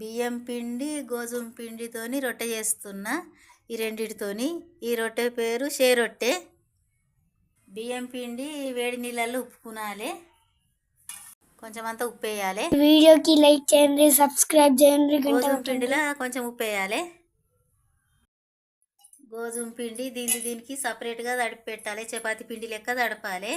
బియ్యం పిండి గోధుమ పిండితోని రొట్టె చేస్తున్నా. ఈ రెండిటితోని ఈ రొట్టె పేరు షే రొట్టె. బియ్యం పిండి వేడి నీళ్ళల్లో ఉప్పుకునాలి. కొంచెం అంతా ఉప్పు వేయాలి వీడియోకి లైక్ చేయండి సబ్స్క్రైబ్ చేయండి గోధుమ. పిండిలో కొంచెం ఉప్పు వేయాలి గోధుమ పిండి దీనికి దీనికి సపరేట్గా తడిపి పెట్టాలి. చపాతి పిండి లెక్క తడపాలి.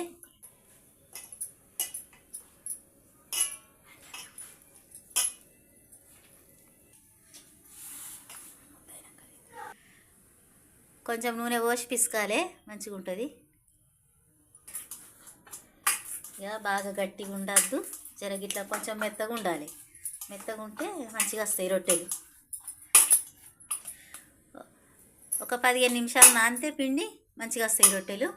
కొంచెం నూనె పోసి పిసకాలి మంచిగా ఉంటుంది. ఇక బాగా గట్టిగా ఉండద్దు. జరగిట్లా కొంచెం మెత్తగా ఉండాలి. మెత్తగా ఉంటే మంచిగా వస్తాయి రొట్టెలు. ఒక పదిహేను నిమిషాలు నానితే పిండి మంచిగా వస్తాయి రొట్టెలు.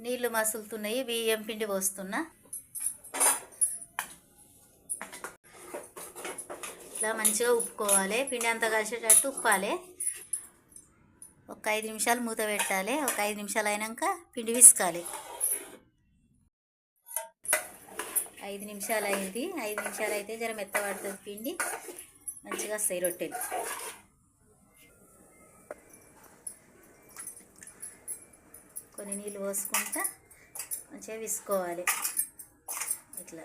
నీళ్ళు మసులుతున్నాయి బియ్యం పిండి పోస్తున్నా. ఇట్లా మంచిగా ఉప్పుకోవాలి. పిండి అంతా కలిసేటట్టు ఉప్పాలి. ఒక ఐదు నిమిషాలు మూత పెట్టాలి. ఒక ఐదు నిమిషాలు అయినాక పిండి విసుకాలి. ఐదు నిమిషాలు అయింది. ఐదు నిమిషాలు అయితే జర మెత్తబడుతుంది పిండి. మంచిగా వస్తాయి రొట్టెలు. కొన్ని నీళ్ళు పోసుకుంటా మంచిగా విసుకోవాలి. ఇట్లా.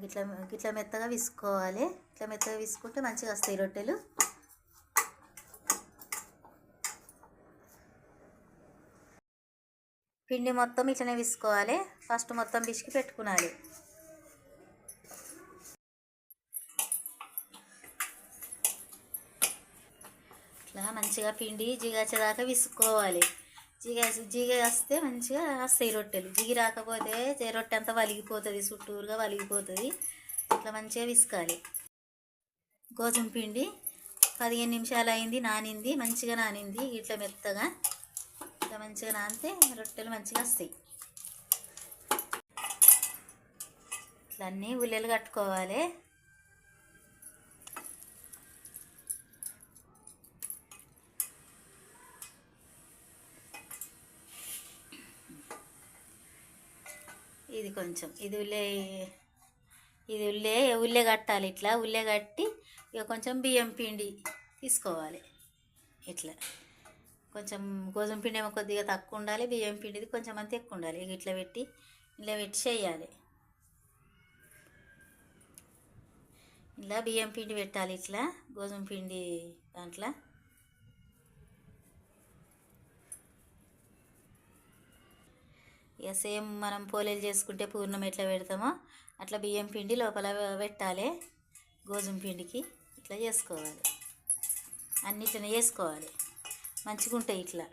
ఇగో గిట్లా గిట్లా మెత్తగా విసుకోవాలి. ఇట్లా మెత్తగా విసుకుంటే మంచిగా వస్తాయి రొట్టెలు. పిండి మొత్తం ఇట్లనే విసుకోవాలి. ఫస్ట్ మొత్తం పిసికి పెట్టుకునాలి. ఇట్లా మంచిగా పిండి జిగచ్చేదాకా విసుకోవాలి. జిగ జిగ వస్తే మంచిగా వస్తాయి రొట్టెలు. జిగి రాకపోతే జే- రొట్టె అంతా వలిగిపోతుంది చుట్టూరుగా వలిగిపోతుంది. ఇట్లా మంచిగా విసుకాలి. గోధుమ పిండి పదిహేను నిమిషాలు అయింది నానింది మంచిగా నానింది. ఇట్లా మెత్తగా ఇట్లా మంచిగా నానితే రొట్టెలు మంచిగా వస్తాయి. ఇట్లా అన్నీ ఉల్లెలు కట్టుకోవాలి. ఇది కొంచెం. ఇది ఉల్లే ఇది ఉల్లే ఉల్లే కట్టాలి ఇట్లా. ఉల్లే కట్టి ఇక కొంచెం బియ్యం పిండి తీసుకోవాలి. ఇట్లా. కొంచెం గోధుమ పిండి ఏమో కొద్దిగా తక్కువ ఉండాలి. బియ్యం పిండిది కొంచెం అంత ఎక్కువ ఉండాలి. ఇక ఇట్లా పెట్టి ఇలా పెట్టి చేయాలి. ఇలా బియ్యం పిండి పెట్టాలి ఇట్లా. గోధుమ పిండి దాంట్లో. ఇక సేమ్ మనం పోలేలు చేసుకుంటే పూర్ణం ఎట్లా పెడతామో అట్లా బియ్యం పిండి లోపల పెట్టాలి గోధుమ పిండికి ఇట్లా చేసుకోవాలి. అన్నిటిని వేసుకోవాలి మంచిగా ఉంటాయి ఇట్లా.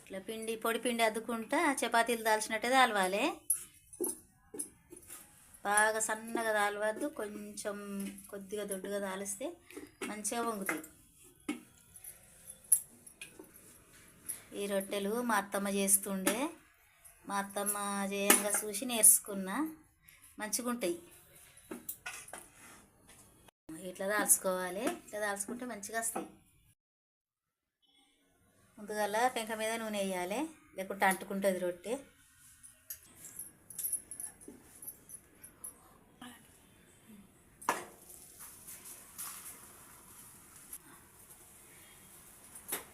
ఇట్లా పిండి పొడి పిండి అద్దుకుంటా చపాతీలు దాల్చినట్టే దాలవాలి. బాగా సన్నగా తాలవద్దు కొంచెం కొద్దిగా దొడ్డుగా దాలిస్తే మంచిగా వంగుతాయి. ఈ రొట్టెలు మా అత్తమ్మ చేస్తుండే. మా అత్తమ్మ చేయంగా చూసి నేర్చుకున్నా. మంచిగా ఉంటాయి. ఇట్లా దాల్చుకోవాలి. ఇట్లా దాల్చుకుంటే మంచిగా వస్తాయి. ముందుగల పెంక మీద నూనె వేయాలి. లేకుంటే అంటుకుంటుంది రొట్టె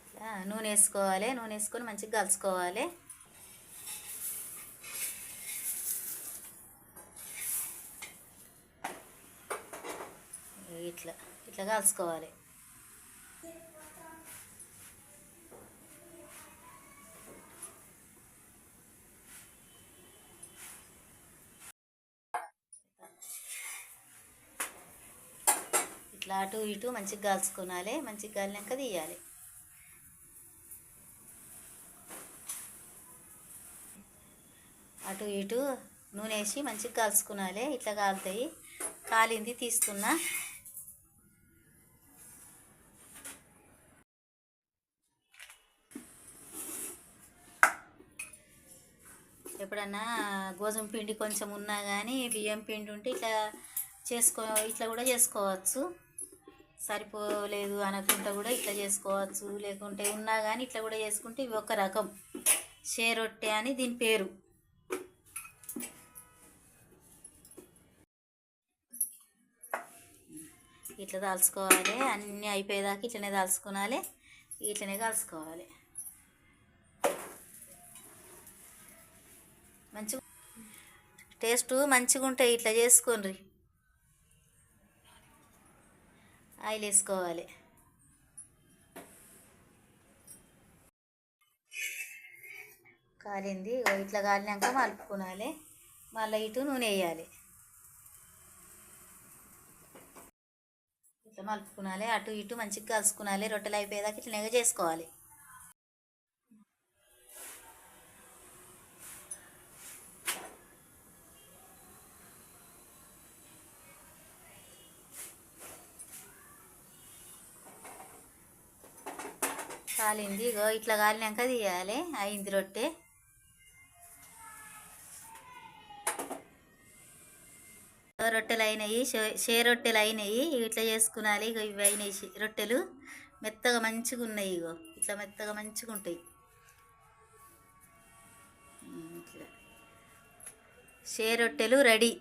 ఇట్లా నూనె వేసుకోవాలి నూనె వేసుకొని మంచిగా కలుసుకోవాలి. ఇట్లా ఇట్లా కలుసుకోవాలి. ఇట్లా అటు ఇటు మంచిగా కాల్చుకోవాలి మంచిగా కాలినాక తీయాలి. అటు ఇటు నూనె వేసి మంచిగా కలుసుకునాలి ఇట్లా కాలుతాయి. కాలింది తీసుకున్నా ఎప్పుడన్నా గోధుమ పిండి కొంచెం ఉన్నా కానీ బియ్యం పిండి ఉంటే ఇట్లా చేసుకో ఇట్లా కూడా చేసుకోవచ్చు. సరిపోలేదు అనుకుంటే కూడా ఇట్లా చేసుకోవచ్చు. లేకుంటే ఉన్నా కానీ ఇట్లా కూడా చేసుకుంటే ఇవి ఒక రకం. షేరొట్టె అని దీని పేరు. ఇట్లా దాల్చుకోవాలి అన్నీ అయిపోయేదాకా ఇట్లనే దాల్చుకోవాలి ఇట్లనే కాల్చుకోవాలి మంచి టేస్ట్ మంచిగా ఉంటాయి ఇట్లా చేసుకోండి ఆయిల్ వేసుకోవాలి. కాలింది. ఇట్లా కాలినాక మలుపుకోవాలి మళ్ళీ ఇటు నూనె వేయాలి. ఇట్లా మలుపుకోవాలి అటు ఇటు మంచిగా కలుసుకునాలి రొట్టెలు అయిపోయేదాకా ఇట్లనే చేసుకోవాలి. కాలింది ఇగో ఇట్లా కాలినాక తీయాలి అయింది రొట్టె. రొట్టెలు అయినాయి షే- రొట్టెలు అయినాయి ఇట్లా చేసుకునాలి. ఇక ఇవి అయినాయి రొట్టెలు. మెత్తగా మంచిగా ఉన్నాయి ఇగో. ఇట్లా మెత్తగా మంచిగా ఉంటాయి ఇట్లా. షే రొట్టెలు రెడీ.